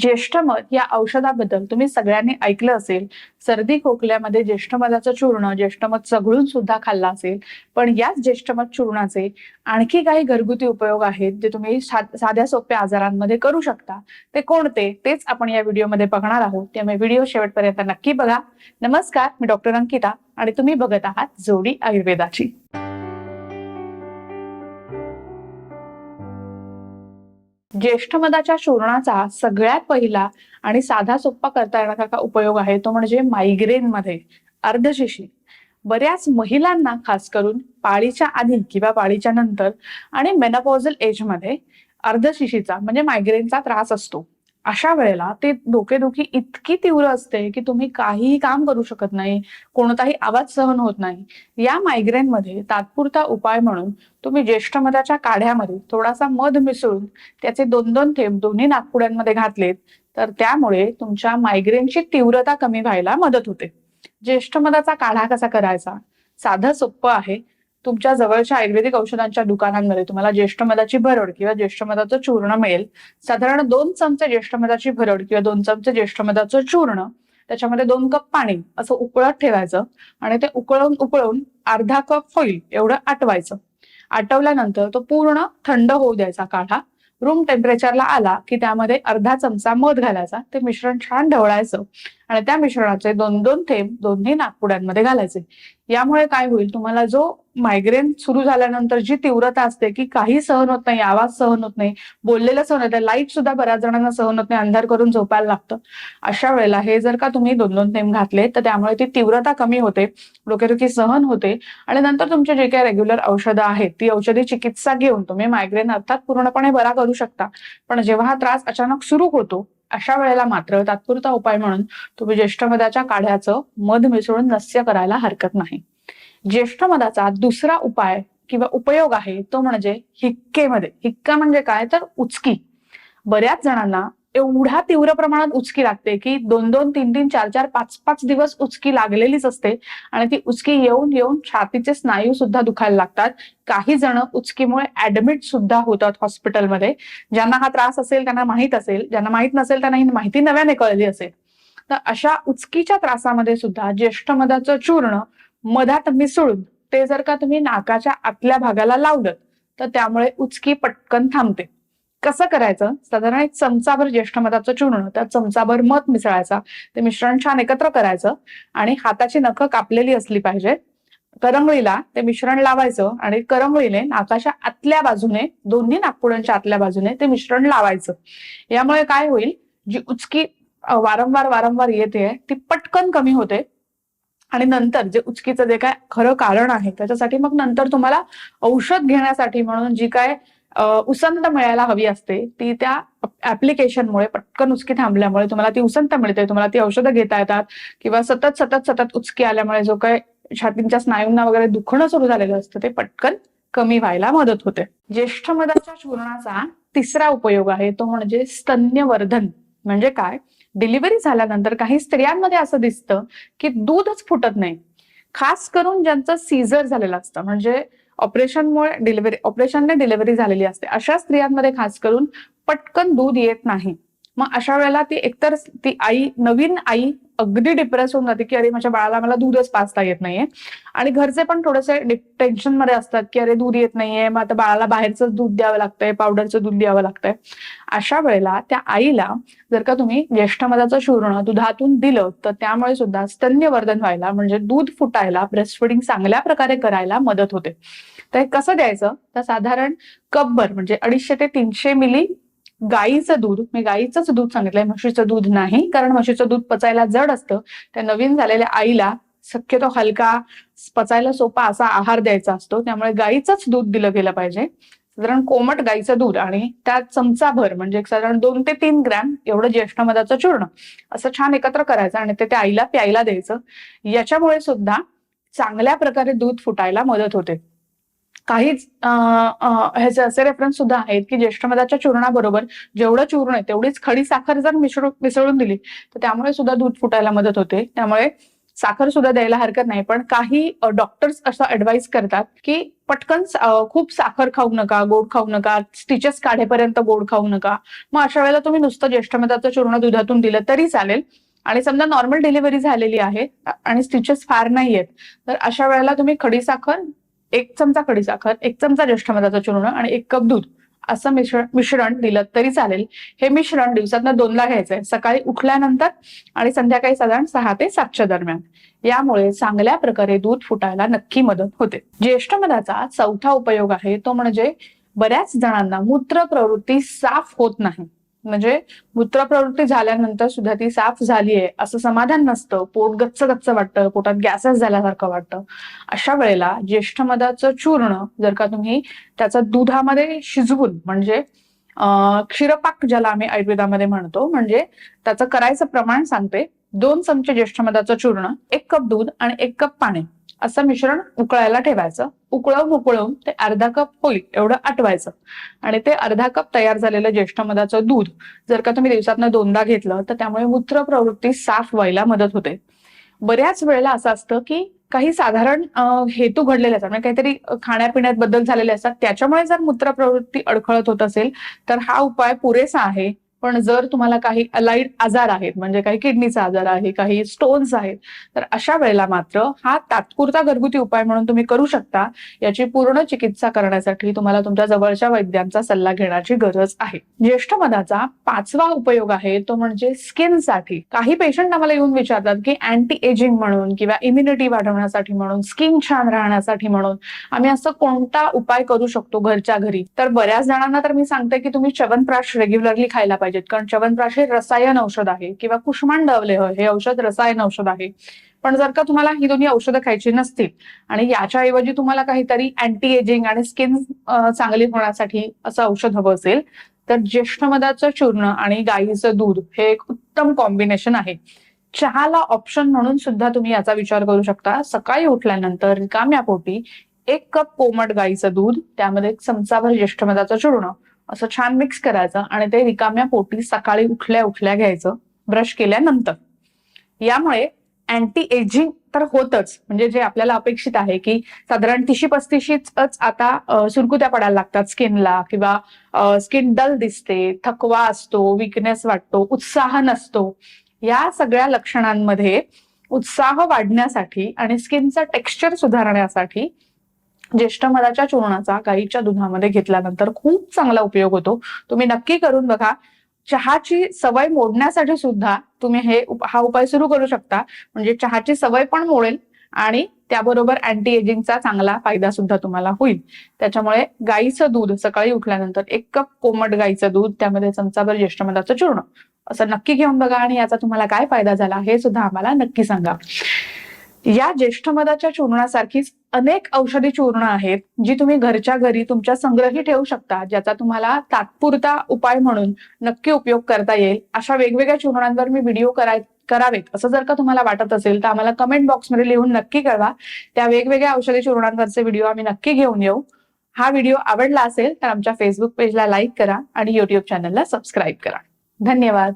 ज्येष्ठमध या औषधाबद्दल तुम्ही सगळ्यांनी ऐकलं असेल. सर्दी खोकल्यामध्ये ज्येष्ठमधाचं चूर्ण ज्येष्ठमध चघळून सुद्धा खाल्ला असेल. पण याच ज्येष्ठमध चूर्णाचे आणखी काही घरगुती उपयोग आहेत जे तुम्ही सा- साध्या सोप्या आजारांमध्ये करू शकता. ते कोणते? तेच आपण या व्हिडिओमध्ये बघणार आहोत. त्यामुळे व्हिडिओ शेवटपर्यंत नक्की बघा. नमस्कार मी डॉक्टर अंकिता आणि तुम्ही बघत आहात जोडी आयुर्वेदाची. ज्येष्ठ मधाच्या चूर्णाचा सगळ्यात पहिला आणि साधा सोप्पा करता येण्यासारखा उपयोग आहे तो म्हणजे मायग्रेन मध्ये अर्धशिशी. बऱ्याच महिलांना खास करून पाळीच्या आधी किंवा पाळीच्या नंतर आणि मेनोपॉझल एजमध्ये अर्धशिशीचा म्हणजे मायग्रेनचा त्रास असतो. अशा वेळेला ते डोकेदुखी इतकी तीव्र असते की तुम्ही काहीही काम करू शकत नाही कोणताही आवाज सहन होत नाही. या मायग्रेनमध्ये तात्पुरता उपाय म्हणून तुम्ही ज्येष्ठ मधाच्या काढ्यामध्ये थोडासा मध मिसळून त्याचे दोन दोन थेंब दोन्ही नागपुड्यांमध्ये घातलेत तर त्यामुळे तुमच्या मायग्रेनची तीव्रता कमी व्हायला मदत होते. ज्येष्ठ मधाचा काढा कसा करायचा? साधं सोपं आहे. तुमच्या जवळच्या आयुर्वेदिक औषधांच्या दुकानांमध्ये तुम्हाला ज्येष्ठ मधाची भरड किंवा ज्येष्ठ मधाचं चूर्ण मिळेल. साधारण दोन चमचे ज्येष्ठमधाची भरड किंवा दोन चमचे ज्येष्ठमधाचं चूर्ण त्याच्यामध्ये दोन कप पाणी असं उकळत ठेवायचं आणि ते उकळून उकळून अर्धा कप होईल एवढं आटवायचं. आटवल्यानंतर तो पूर्ण थंड होऊ द्यायचा काढा. रूम टेम्परेचरला आला की त्यामध्ये अर्धा चमचा मध घालायचा. ते मिश्रण छान ढवळायचं. आणि त्या मिश्रणाचे दोन दोन थेंब दोन्ही नागपुड्यांमध्ये घालायचे. यामुळे काय होईल? तुम्हाला जो मायग्रेन सुरू झाल्यानंतर जी तीव्रता असते की काही सहन होत नाही आवाज सहन होत नाही बोललेलं सहन होत लाइट सुद्धा बऱ्याच जणांना सहन होत नाही अंधार करून झोपायला लागतं. अशा वेळेला हे जर का तुम्ही दोन दोन थेंब घातले तर त्यामुळे ती तीव्रता कमी होते डोकेदुखी सहन होते आणि नंतर तुमचे जे काही रेग्युलर औषधं आहेत ती औषधी चिकित्सा घेऊन तुम्ही मायग्रेन अर्थात पूर्णपणे बरा करू शकता. पण जेव्हा हा त्रास अचानक सुरू होतो अशा वेळेला मात्र तात्पुरता उपाय म्हणून तुम्ही ज्येष्ठ मधाच्या काढ्याचं मध मिसळून नस्य करायला हरकत नाही. ज्येष्ठ मधाचा दुसरा उपाय किंवा उपयोग आहे तो म्हणजे हिक्केमध्ये. हिक्का म्हणजे काय? तर उचकी. बऱ्याच जणांना एवढ्या तीव्र प्रमाणात उचकी लागते की दोन दोन तीन तीन चार चार पाच पाच दिवस उचकी लागलेलीच असते. आणि ती उचकी येऊन येऊन छातीचे स्नायू सुद्धा दुखायला लागतात. काही जण उचकीमुळे ऍडमिट सुद्धा होतात हॉस्पिटलमध्ये ज्यांना हा त्रास असेल त्यांना माहीत असेल. ज्यांना माहीत नसेल त्यांना ही माहिती नव्याने कळली असेल. तर अशा उचकीच्या त्रासामध्ये सुद्धा ज्येष्ठ मधाचं चूर्ण मधात मिसळून ते जर का तुम्ही नाकाच्या आतल्या भागाला लावलं तर त्यामुळे उचकी पटकन थांबते. कसं करायचं? साधारण एक चमचाभर ज्येष्ठ मधाचं चूर्ण त्यात चमचाभर मध मिसळायचा. ते मिश्रण छान एकत्र करायचं आणि हाताची नखं कापलेली असली पाहिजे. करंगळीला ते मिश्रण लावायचं आणि करंगळीने नाकाच्या आतल्या बाजूने दोन्ही नागपुड्यांच्या आतल्या बाजूने ते मिश्रण लावायचं. यामुळे काय होईल? जी उचकी वारंवार वारंवार येते ती पटकन कमी होते आणि नंतर जे उचकीचं जे काय खरं कारण आहे त्याच्यासाठी मग नंतर तुम्हाला औषध घेण्यासाठी म्हणून जी काय उसंत मिळायला हवी असते. ती त्या ऍप्लिकेशनमुळे पटकन उचकी थांबल्यामुळे तुम्हाला ती उसंत मिळते. तुम्हाला ती औषधं घेता येतात किंवा सतत सतत सतत उचकी आल्यामुळे जो काय छातींच्या स्नायूंना वगैरे दुखणं सुरू झालेलं असतं ते पटकन कमी व्हायला मदत होते. ज्येष्ठ मधाच्या चूर्णाचा तिसरा उपयोग आहे तो म्हणजे स्तन्यवर्धन. म्हणजे काय? डिलिव्हरी झाल्यानंतर काही स्त्रियांमध्ये असं दिसतं की दूधच फुटत नाही. खास करून ज्यांचं सीझर झालेलं असतं. म्हणजे ऑपरेशनमुळे डिलिव्हरी ऑपरेशनने डिलिव्हरी झालेली असते. अशा स्त्रियांमध्ये खास करून पटकन दूध येत नाही. मग अशा वेळेला ती एकतर ती आई नवीन आई अगदी डिप्रेस होऊन जाते की अरे माझ्या बाळाला मला दूधच पाचता येत नाहीये. आणि घरचे पण थोडेसे टेन्शनमध्ये असतात की अरे दूध येत नाहीये. मग आता बाळाला बाहेरचं दूध द्यावं लागतंय पावडरचं दूध द्यावं लागतंय. अशा वेळेला त्या आईला जर का तुम्ही ज्येष्ठ मधाचं चूर्ण दुधातून दिलं तर त्यामुळे सुद्धा स्तन्यवर्धन व्हायला म्हणजे दूध फुटायला ब्रेस्टफिडिंग चांगल्या प्रकारे करायला मदत होते. तर हे कसं द्यायचं? तर साधारण कपभर म्हणजे अडीचशे ते तीनशे मिली गाईचं दूध मी गाईचंच दूध सांगितलंय म्हशीचं दूध नाही कारण म्हशीचं दूध पचायला जड असतं. त्या नवीन झालेल्या आईला शक्यतो हलका पचायला सोपा असा आहार द्यायचा असतो. त्यामुळे गाईचंच दूध दिलं गेलं पाहिजे. साधारण कोमट गाईचं दूध आणि त्यात चमचाभर म्हणजे एक साधारण दोन ते तीन ग्रॅम एवढं ज्येष्ठ मधाचं चूर्ण असं छान एकत्र करायचं आणि ते त्या आईला प्यायला द्यायचं. याच्यामुळे सुद्धा चांगल्या प्रकारे दूध फुटायला मदत होते. काहीच ह्याचे असे रेफरन्स सुद्धा आहेत की ज्येष्ठमधाच्या चूर्णाबरोबर जेवढं चूर्ण आहे तेवढीच खडी साखर जर मिसळून मिसळून दिली तर त्यामुळे सुद्धा दूध फुटायला मदत होते. त्यामुळे साखर सुद्धा द्यायला हरकत नाही. पण काही डॉक्टर्स असं ऍडवाइस करतात की पटकन खूप साखर खाऊ नका गोड खाऊ नका स्टिचेस काढेपर्यंत गोड खाऊ नका. मग अशा वेळेला तुम्ही नुसतं ज्येष्ठमधाचं चूर्ण दुधातून दिलं तरी चालेल. आणि समजा नॉर्मल डिलिव्हरी झालेली आहे आणि स्टिचेस फार नाही आहेत तर अशा वेळेला तुम्ही खडी साखर एक चमचा खडीसाखर एक चमचा ज्येष्ठमधाचं चूर्ण आणि एक कप दूध. असं मिश्रण मिश्रण दिलं तरी चालेल. हे मिश्रण दिवसातनं दोनदा घ्यायचंय. सकाळी उठल्यानंतर आणि संध्याकाळी साधारण सहा ते सातच्या दरम्यान. यामुळे चांगल्या प्रकारे दूध फुटायला नक्की मदत होते. ज्येष्ठ मधाचा चौथा उपयोग आहे तो म्हणजे बऱ्याच जणांना मूत्र प्रवृत्ती साफ होत नाही. म्हणजे मूत्र प्रवृत्ती झाल्यानंतर सुद्धा ती साफ झालीये असं समाधान नसतं. पोट गच्च गच्च वाटतं पोटात गॅसेस झाल्यासारखं वाटतं. अशा वेळेला ज्येष्ठ मधाचं चूर्ण जर का तुम्ही त्याचं दुधामध्ये शिजवून म्हणजे क्षीरपाक ज्याला आम्ही आयुर्वेदामध्ये म्हणतो म्हणजे त्याचं करायचं प्रमाण सांगते. दोन चमचे ज्येष्ठ मधाचं चूर्ण एक कप दूध आणि एक कप पाणी. असं मिश्रण उकळायला ठेवायचं. उकळवून उकळवून ते अर्धा कप होईल एवढं आटवायचं. आणि ते अर्धा कप तयार झालेलं ज्येष्ठ मधाचं दूध जर का तुम्ही दिवसातनं दोनदा घेतलं तर त्यामुळे मूत्र प्रवृत्ती साफ व्हायला मदत होते. बऱ्याच वेळेला असं असतं की काही साधारण हेतू घडलेले असतात. म्हणजे काहीतरी खाण्यापिण्यात बदल झालेले असतात. त्याच्यामुळे जर मूत्र प्रवृत्ती अडखळत होत असेल तर हा उपाय पुरेसा आहे. पण जर तुम्हाला काही अलाइड आजार आहेत म्हणजे काही किडनीचा आजार आहे काही स्टोन्स आहेत तर अशा वेळेला मात्र हा तात्पुरता घरगुती उपाय म्हणून तुम्ही करू शकता. याची पूर्ण चिकित्सा करण्यासाठी तुम्हाला तुमच्या जवळच्या वैद्यांचा सल्ला घेण्याची गरज आहे. ज्येष्ठ मधाचा पाचवा उपयोग आहे तो म्हणजे स्किनसाठी काही पेशंट आम्हाला येऊन विचारतात की अँटी एजिंग म्हणून किंवा इम्युनिटी वाढवण्यासाठी म्हणून स्किन छान राहण्यासाठी म्हणून आम्ही असं कोणता उपाय करू शकतो घरच्या घरी? तर बऱ्याच जणांना तर मी सांगते की तुम्ही च्यवनप्राश रेग्युलरली खायला पाहिजे. पाहिजेत. कारण च्यवनप्राश हे रसायन औषध आहे किंवा कुष्मांडवले हे औषध रसायन औषध आहे. पण जर का तुम्हाला ही दोन्ही औषधं खायची नसतील आणि याच्या ऐवजी तुम्हाला काहीतरी अँटी एजिंग आणि स्किन चांगली होण्यासाठी असं औषध हवं असेल तर ज्येष्ठ मधाचं चूर्ण आणि गाईचं दूध हे एक उत्तम कॉम्बिनेशन आहे. चहाला ऑप्शन म्हणून सुद्धा तुम्ही याचा विचार करू शकता. सकाळी उठल्यानंतर रिकाम्या पोटी एक कप कोमट गाईचं दूध त्यामध्ये एक चमचाभर ज्येष्ठ मधाचं चूर्ण असं छान मिक्स करायचं आणि ते रिकाम्या पोटी सकाळी उठल्या उठल्या घ्यायचं ब्रश केल्यानंतर. यामुळे अँटी एजिंग तर होतच. म्हणजे जे आपल्याला अपेक्षित आहे की साधारण तिशी पस्तीशीच आता सुरकुत्या पडायला लागतात स्किनला किंवा स्किन डल दिसते थकवा असतो विकनेस वाटतो उत्साह नसतो. या सगळ्या लक्षणांमध्ये उत्साह वाढण्यासाठी आणि स्किनचं टेक्स्चर सुधारण्यासाठी ज्येष्ठ मधाच्या चूर्णाचा गाईच्या दुधामध्ये घेतल्यानंतर खूप चांगला उपयोग होतो. तुम्ही नक्की करून बघा. चहाची सवय मोडण्यासाठी सुद्धा तुम्ही हे उप- हा उपाय सुरू करू शकता. म्हणजे चहाची सवय पण मोडेल आणि त्याबरोबर अँटी एजिंगचा चांगला फायदा सुद्धा तुम्हाला होईल. त्याच्यामुळे गाईचं दूध सकाळी उठल्यानंतर एक कप कोमट गाईचं दूध त्यामध्ये चमचाभर ज्येष्ठ मधाचं चूर्ण असं नक्की घेऊन बघा आणि याचा तुम्हाला काय फायदा झाला हे सुद्धा आम्हाला नक्की सांगा. या ज्येष्ठ मधाच्या चूर्णासारखीच अनेक औषधी चूर्ण आहेत जी तुम्ही घरच्या घरी तुमच्या संग्रही ठेवू शकता ज्याचा तुम्हाला तात्पुरता उपाय म्हणून नक्की उपयोग करता येईल. अशा वेगवेगळ्या चूर्णांवर मी व्हिडिओ कराय करावेत. असं जर का तुम्हाला वाटत असेल तर आम्हाला कमेंट बॉक्समध्ये लिहून नक्की कळवा. त्या वेगवेगळ्या औषधी चूर्णांवरचे व्हिडिओ आम्ही नक्की घेऊन येऊ. हा व्हिडिओ आवडला असेल तर आमच्या फेसबुक पेजला लाईक करा आणि युट्यूब चॅनलला सबस्क्राईब करा. धन्यवाद.